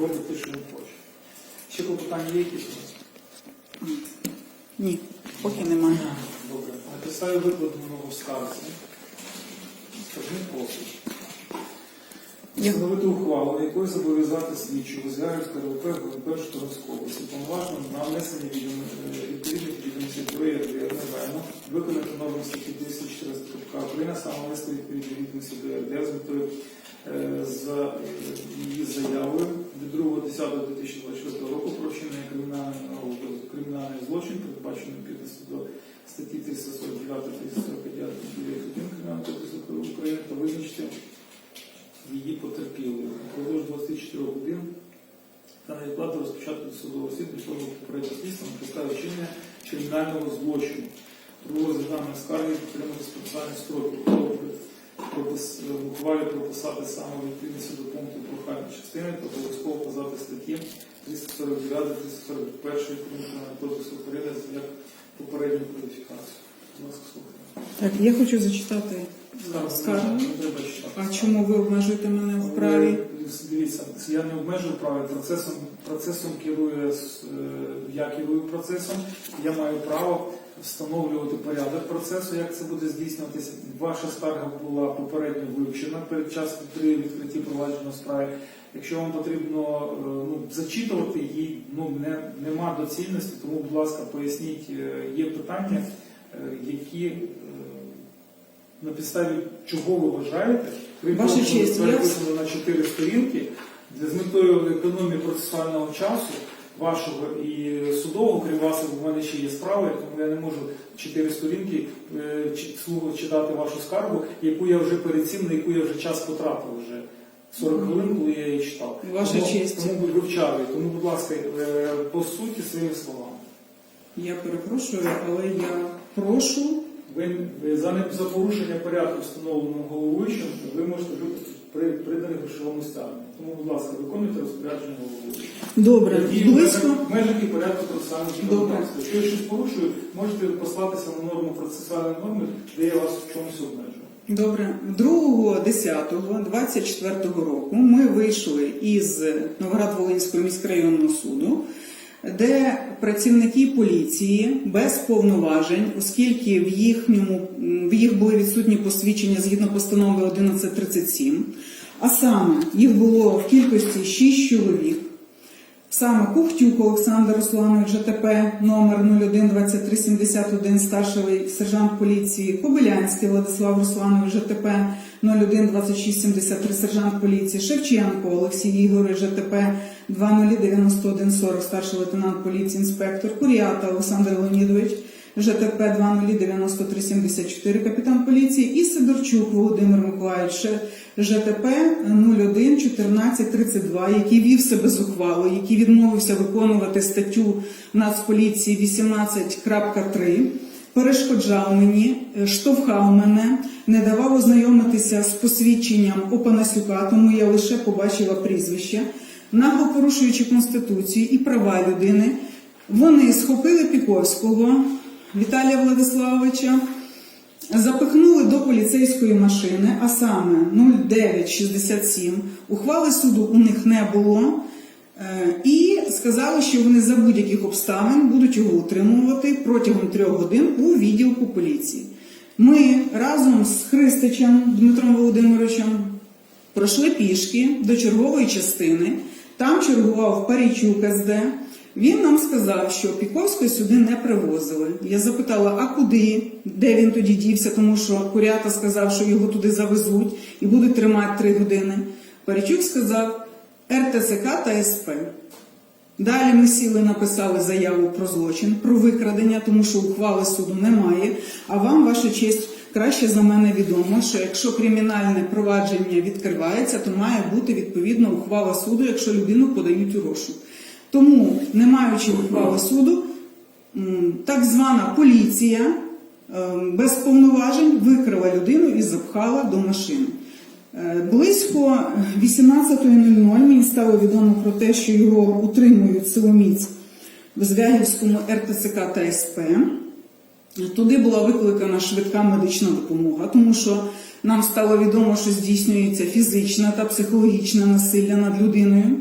робить те, що він хоче. Ще клопотання є якісь у нас? Ні, поки немає. Добре. На підставі викладеного в скарці. Скажімо просить. Я- Встановити ухвалу, якою зобов'язати слідчого з Ягодського РВП ГУНП Житомирської області повноважено на внесення е, відповідних відомостей до ЄРДР НВМ, виконати норму статті 214 КПК України, саме внести відповідні відомості до ЄРДР з метою е, за е, її заявою від 2.10.2024 року про вчинення кримінального злочин, відповідності до статті 349 349 Кримінального кодексу України та визначити її потерпілою. Продовж 24 годин та невідкладно розпочати судового слід пішло попередньо слідство на підставі вчинення кримінального злочину. Про розгляд даної скарги підтримати спеціальні строки. Пропис- ухвалі прописати саме відповідності до пункту прохальної частини та обов'язково вказати статті 349 341 Кримінального кодексу України як попередню кваліфікацію. Так, я хочу зачитати скаргу. А чому ви обмежуєте мене в праві? Дивіться, я не обмежую право процесом. Процесом керує е, я керую процесом. Я маю право встановлювати порядок процесу, як це буде здійснюватися. Ваша скарга була попередньо вивчена перед час при відкритті провадження справи. Якщо вам потрібно е, ну, зачитувати її, ну не, нема доцільності, тому, будь ласка, поясніть, е, є питання, е, які на підставі чого ви вважаєте, ви Ваша честь, я- на чотири сторінки з метою економії процесуального часу вашого і судового, крім вас, в мене ще є справи, тому я не можу чотири сторінки е, читати вашу скаргу, яку я вже перед цим, на яку я вже час потратив вже 40 хвилин, коли я її читав. Ваша тому, честь. Тому ви вивчали. Тому, будь ласка, е, по суті своїми словами. Я перепрошую, але я прошу. Ви, за порушення порядку, встановленого головуючим, ви можете бути при, придані грошовому стягненню. Тому, будь ласка, виконуйте розпорядження головуючого. Добре, близько. в межах і порядку процесуального законодавства. Якщо я щось порушую, можете послатися на норму процесуальної норми, де я вас в чомусь обмежую. Добре, 2.10.24 року ми вийшли із Новоград-Волинського міськрайонного суду, де працівники поліції без повноважень, оскільки в їхньому в їх були відсутні посвідчення згідно постанови 1137, а саме їх було в кількості 6 чоловік. Саме Кухтюк Олександр Русланович, ЖТП номер 012371, старший сержант поліції, Кобилянський Владислав Русланович, ЖТП 012673, сержант поліції, Шевченко Олексій Ігорович, ЖТП 209140, старший лейтенант поліції, інспектор, Курята Олександр Леонідович, ЖТП 209374, капітан поліції і Сидорчук Володимир Миколаївич, ЖТП 011432, який вів себе зухвало, який відмовився виконувати статтю Нацполіції 18.3, перешкоджав мені, е, штовхав мене, не давав ознайомитися з посвідченням Опанасюка, тому я лише побачила прізвище, нагло порушуючи Конституцію і права людини. Вони схопили Піковського Віталія Владиславовича, запихнули до поліцейської машини, а саме 0967. Ухвали суду у них не було. Е, І сказали, що вони за будь-яких обставин будуть його утримувати протягом трьох годин у відділку поліції. Ми разом з Христичем Дмитром Володимировичем пройшли пішки до чергової частини. Там чергував Парічук СД. Він нам сказав, що Піковської сюди не привозили. Я запитала, а куди, де він тоді дівся, тому що Курята сказав, що його туди завезуть і будуть тримати три години. Парічук сказав РТЦК та СП. Далі ми сіли, написали заяву про злочин, про викрадення, тому що ухвали суду немає. А вам, ваша честь, краще за мене відомо, що якщо кримінальне провадження відкривається, то має бути відповідна ухвала суду, якщо людину подають у розшук. Тому, не маючи ухвали суду, так звана поліція ем, без повноважень викрила людину і запхала до машини. Е, Близько 18.00 мені стало відомо про те, що його утримують силоміць в Звягівському РТЦК та СП. Туди була викликана швидка медична допомога, тому що нам стало відомо, що здійснюється фізичне та психологічне насилля над людиною.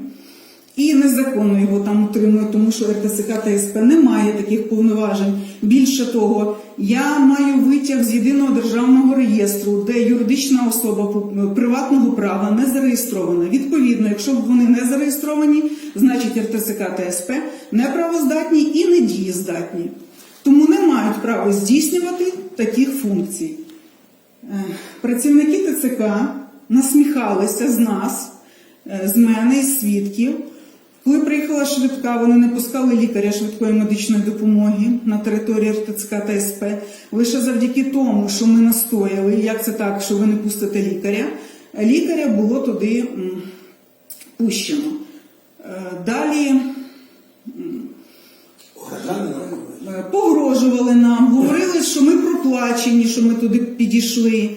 І незаконно його там утримують, тому що РТЦК та не має таких повноважень. Більше того, я маю витяг з єдиного державного реєстру, де юридична особа приватного права не зареєстрована. Відповідно, якщо вони не зареєстровані, значить РТЦК та СП неправоздатні і не дієздатні. Тому не мають права здійснювати таких функцій. Е, Працівники ТЦК насміхалися з нас, е, з мене і свідків. Коли приїхала швидка, вони не пускали лікаря швидкої медичної допомоги на території РТЦК та СП. Лише завдяки тому, що ми настояли, як це так, що ви не пустите лікаря, лікаря було туди пущено. Е, Далі погрожували нам, говорили, що ми проплачені, що ми туди підійшли.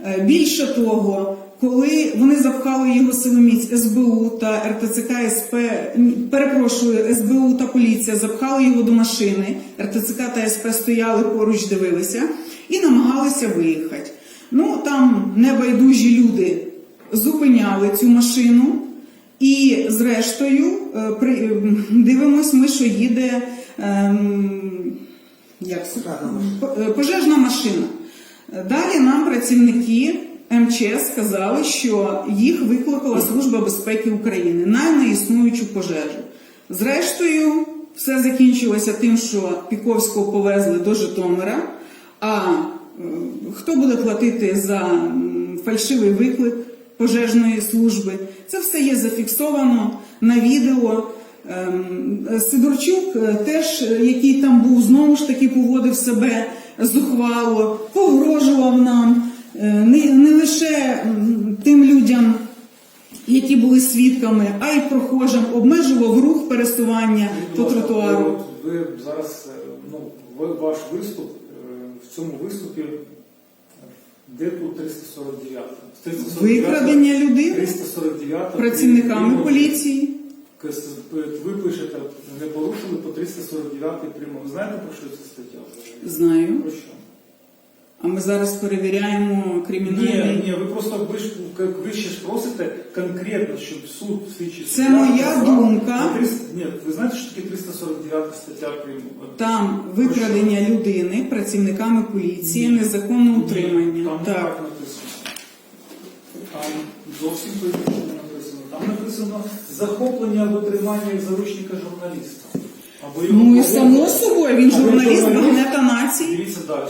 Е, Більше того, коли вони запхали його силоміць СБУ та РТЦК СП, перепрошую, СБУ та поліція запхали його до машини, РТЦК та СП стояли поруч, дивилися і намагалися виїхати. Ну там небайдужі люди зупиняли цю машину. І зрештою е, ем, дивимось ми, що їде ем, як е, пожежна машина. Е, Далі нам працівники МЧС сказали, що їх викликала Служба безпеки України на неіснуючу пожежу. Зрештою, все закінчилося тим, що Піковського повезли до Житомира. А е, хто буде платити за фальшивий виклик пожежної служби? Це все є зафіксовано на відео. Ем, Сидорчук е, теж, е, який там був, знову ж таки поводив себе зухвало, погрожував нам не, не лише тим людям, які були свідками, а й прохожим, обмежував рух пересування по тротуару. от Ви зараз, е, ну, ваш виступ, е, в цьому виступі, е, де тут 349? 349 Викрадення людини 349 працівниками поліції. Ви пишете, не порушили по 349 прийом. Ви знаєте, про що ця стаття? Знаю. Про що? А ми зараз перевіряємо Ні, кримінальний. ні, ви просто ви ж ви ще ж просите конкретно, щоб суд слідчий Це моя думка. 300 Ні, ви знаєте, що таке 349 стаття прийому? Там викрадення людини працівниками поліції, незаконне утримання. Там Так. так написано. Там зовсім по-іншому написано. Там написано захоплення або тримання заручника журналіста. Або його Ну і само собою, він Або журналіст журналіст. Нації. Дивіться далі.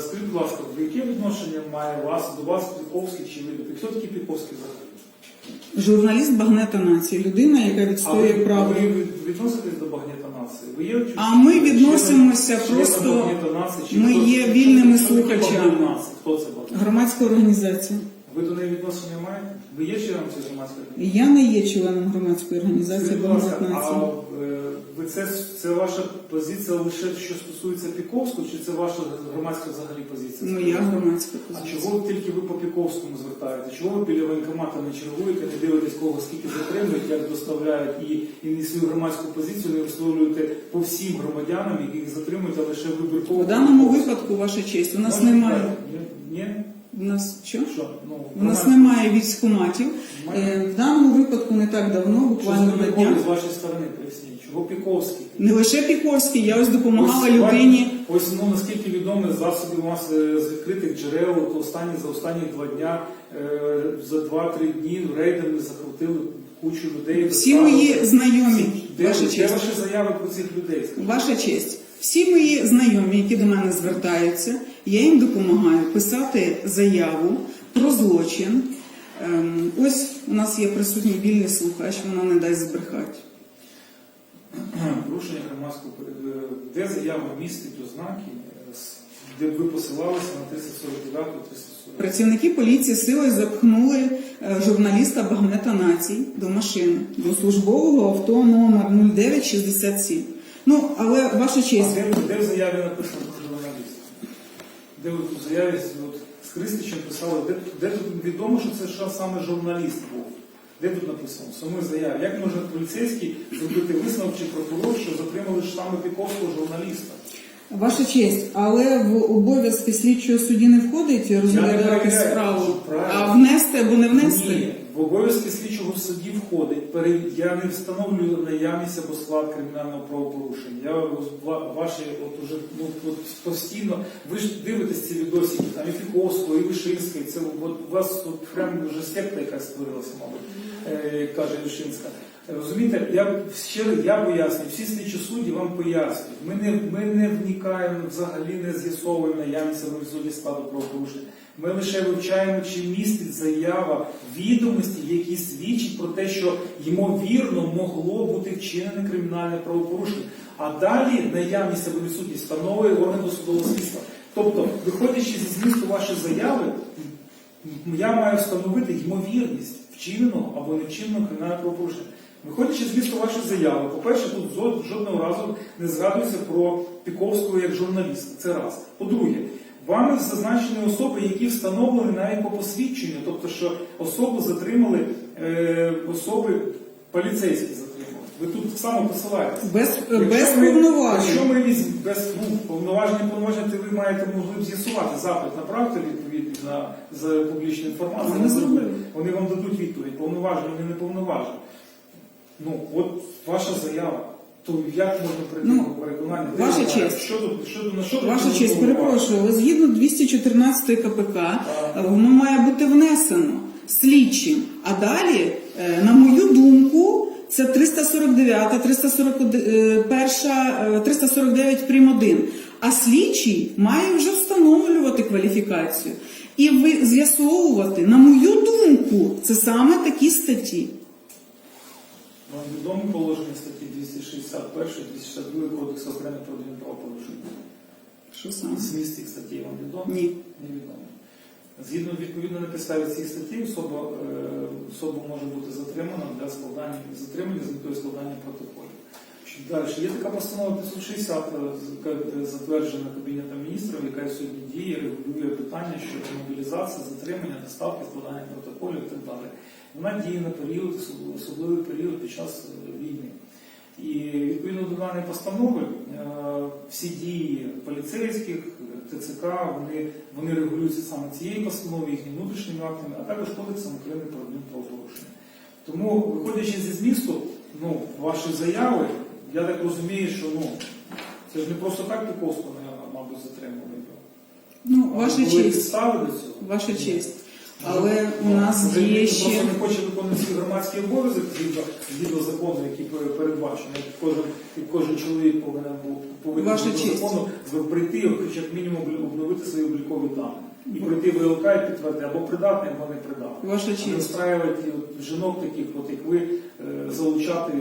Скажіть, будь ласка, яке відношення має вас до вас Піковський чи ви? Хто такий Піковський взагалі? Журналіст Багнета нації, людина, яка А відстоює ви, право. ви відноситесь до Багнета нації? Ви є А ми відносимося чи, просто- чи- нації? Чи ми хто- є вільними такий слухачами. Багнет нації? Хто це Багнет? Громадська організація. Ви до неї відношення маєте? Ви є членом цієї громадської організації? Я не є членом громадської організації будь ласка, а е, ви це, це ваша позиція лише що стосується Піковського, чи це ваша громадська взагалі позиція? Моя громадська позиція. А чого тільки ви по Піковському звертаєте? Чого ви біля воєнкомата не чергуєте, не дивитесь, кого скільки затримують, як доставляють і, і не свою громадську позицію не висловлюєте по всім громадянам, яких затримують, а лише вибірково? В даному випадку, ваша честь, у нас немає. Ні? Ні? У нас що? Що? Ну, У нас немає військкоматів. Е, В даному випадку не так давно, буквально на днях. з вашої сторони, поясніть? Чого Піковський? Не лише Піковський, я ось допомагала Ось, людині. Ось ну наскільки відомо з засобів маси з відкритих джерел, то останні за останні два дня е, за два-три дні рейдами закрутили кучу людей. Всі доставили. мої знайомі, Де, ваша де честь. ваші заяви про цих людей? Скажіть? Ваша честь. Всі мої знайомі, які до мене звертаються, я їм допомагаю писати заяву про злочин. Ем, ось у нас є присутній вільний слухач, вона не дасть збрехати. Порушення громадського порядку. Де заява містить ознаки, е, де ви посилалися на 349 340 Працівники поліції силою запхнули е, журналіста Багнета Націй до машини, до службового авто номер 0967. Ну, але ваша А честь, де, де в заяві написано? Де ви в заяві з- от, з Христичем писали, де, де тут відомо, що це що саме журналіст був? Де тут написано? Саме заяві. Як може поліцейський зробити висновок чи прокурор, що затримали ж саме Піковського журналіста? ваша честь, але в обов'язки слідчого судді не входить розглядати справу, а внести або не внести. Ні, В обов'язки слідчого в суді входить. Я не встановлюю наявність або склад кримінального правопорушення. Я ваші от уже ну постійно. Ви ж дивитесь ці відосики, там і Фіковського, і Вишинська, і це от у вас тут прям вже секта якась створилася, мабуть, е, каже Вишинська. Розумієте, я ще я пояснюю, всі слідчі судді вам пояснюють. Ми не, ми не вникаємо, взагалі не з'ясовуємо наявність або відсутність складу правопорушення. Ми лише вивчаємо, чи містить заява відомості, які свідчать про те, що ймовірно могло бути вчинене кримінальне правопорушення. А далі наявність або відсутність встановлює орган досудового слідства. Тобто, виходячи зі змісту вашої заяви, я маю встановити ймовірність вчиненого або невчиненого кримінального правопорушення. Виходячи з змісту вашої заяви, по-перше, тут жодного разу не згадується про Піковського як журналіста. Це раз. По-друге, вами зазначені особи, які встановлені навіть по посвідченню, тобто, що особу затримали е, особи поліцейські затримали. Ви тут само посилаєтесь. Без, без ми- повноважень. Якщо ми візь, без ну, повноважень, повноважень, то ви маєте б з'ясувати запит, направити відповідь на за публічну інформацію. Не зробили. Вони вам дадуть відповідь, повноважені, вони не повноважені. Ну, от ваша заява. То як можна прийти Ну, до переконання? Ваша ви честь. Що тут, що на що Ваша можна честь, було перепрошую, але згідно 214 КПК, е, воно має бути внесено слідчим. А далі, е, на мою думку, це 349, 341, е, 349 прим. 1. А слідчий має вже встановлювати кваліфікацію. І ви з'ясовувати, на мою думку, це саме такі статті. Вам відомі положення статті 261, 262 Кодексу України про адмінправопорушення? Що саме? Зміст цих статей вам відомо? Ні. Невідомо. Згідно відповідно на підставі цих статті, особа, е, особа може бути затримана для складання затримання з метою складання протоколів. Далі є така постанова 560, е, з- яка е, затверджена Кабінетом міністрів, яка сьогодні діє, регулює питання щодо мобілізації, затримання, доставки, складання протоколів і так далі. Вона діє на період, особливий період під час е, війни. І відповідно до даної постанови е, всі дії поліцейських, ТЦК, вони, вони регулюються саме цією постановою, їхніми внутрішніми актами, а також Кодексом України про адмінправопорушення. Тому, виходячи зі змісту ну, вашої заяви, я так розумію, що ну, це ж не просто так Піковського, мабуть, затримали. Ну, ваша Були честь. підстави до цього. Ваша честь. Але у нас Може, є він ще. просто не хоче виконувати свій громадський обов'язок згідно, згідно закону, який пер- передбачений. Кожен, і кожен чоловік повинен був повинен Ваша честь. закону прийти, хоч як мінімум обл- обновити свої облікові дані. І прийти в ВЛК і підтвердити або придатний, або не придатний. Ваша А честь. встраювати от жінок таких, от як ви, е, залучати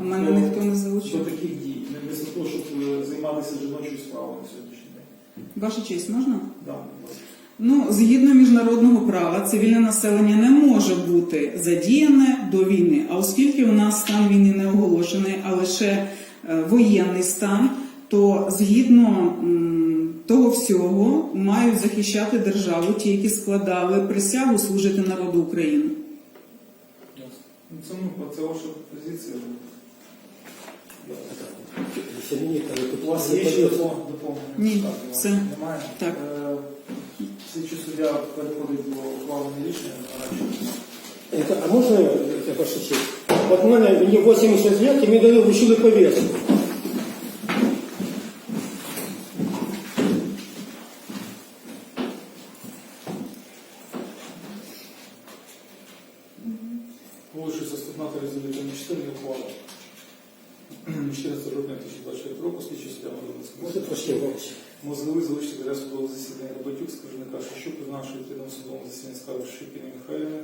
А мене до, ніхто не до залучив. таких дій. Не без того, щоб е, займатися жіночою справою на сьогоднішній день. Ваша честь, можна? Да, будь ласка. Ну, згідно міжнародного права, цивільне населення не може бути задіяне до війни. А оскільки у нас стан війни не оголошений, а лише е, воєнний стан, то згідно того всього мають захищати державу ті, які складали присягу служити народу України. Ну, Це, ну, це ваша позиція. Є ще допо- доповнення? Все. Немає? Так. Е, Слідчий суддя переходить до ухвалення рішення. а можно я ваша честь? Вот мене мені 80 лет, і мені дали вручили повестку. Вулиця Степната резолютивні 4 ухвала. 14 жовтня 2024 року слідчий суддя. Трошки. Мозговий залишити для судового засідання Роботюк, скаржника Шищук, нашої відповідному судовому засіданні скарги Шипіни Михайлівни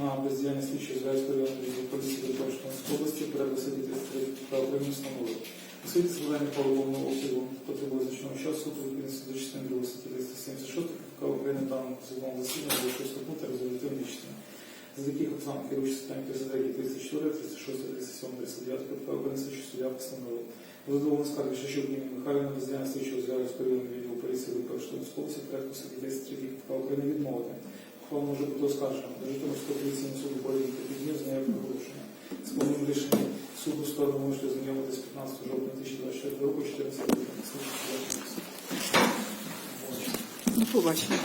на бездіяльність слідчої Згайської районної поліції Дніпропетровської області порядок судді 33 прав України встановили. Оскільки складання полового обсягу потребує значного часу, то відповідності до частини 2 статті 376 КПК України даному судовому засіданні до 6 пункту резолютивної частини. За таких обставин керуючи статтями 33, 34, 36, 37, 39 КПК України суддя постановив. Задоволено скарги Шишук Ніни Михайлівна без діяння слідчого з'являється періоду відділу поліції Дніпропетровської області порядку статті 33 КПК України відмовити. Ухвала може бути оскаржена до Житомирського поліційного суду Бородінка під днів з нею проголошення. З повним рішенням суду сторону можете знайомитись 15 жовтня 2024 року 14 липня. Слідчий суддя. Ну, побачимо.